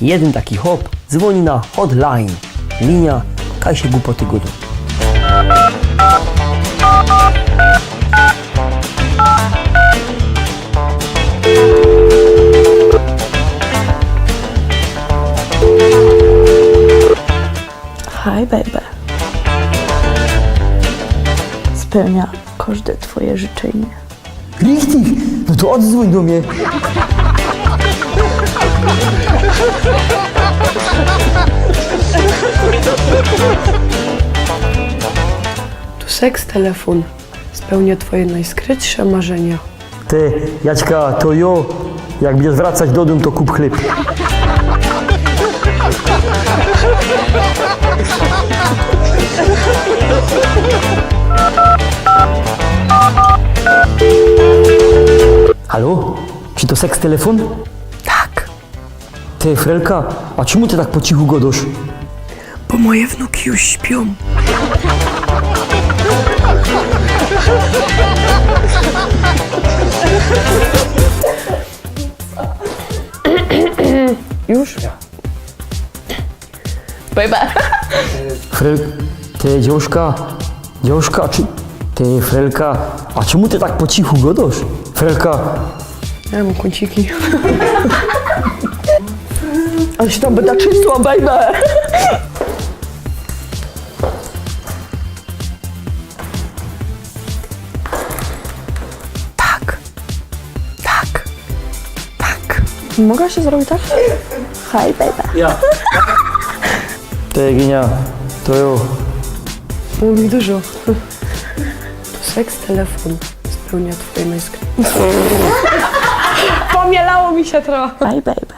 jeden taki hop dzwoni na hotline. Linia kaj się głupoty gudu. Hi, baby. Spełnia każde twoje życzenie. Richtig? No to odzwoń do mnie. Seks telefon spełnia twoje najskrytsze marzenia. Ty, Jaćka, to jo. Jak będziesz wracać do domu, to kup chleb. Halo? Czy to seks telefon? Tak, Ty, Frelka, a czemu ty tak po cichu godosz? Bo moje wnuki już śpią. Już? Baby. Frel... Ty, dziążka, dziążka, czy... Ty, Frelka, a czemu ty tak po cichu godosz? Frelka, Ja mam kąciki. Ale się tam będę czysła, baby. Mogę się zrobić tak? Hi, baby. ty, Ginia, to jo. Mówi dużo. Tu seks telefon spełnia twoje najskrytsze... Pomielało mi się trochę. Bye, baby.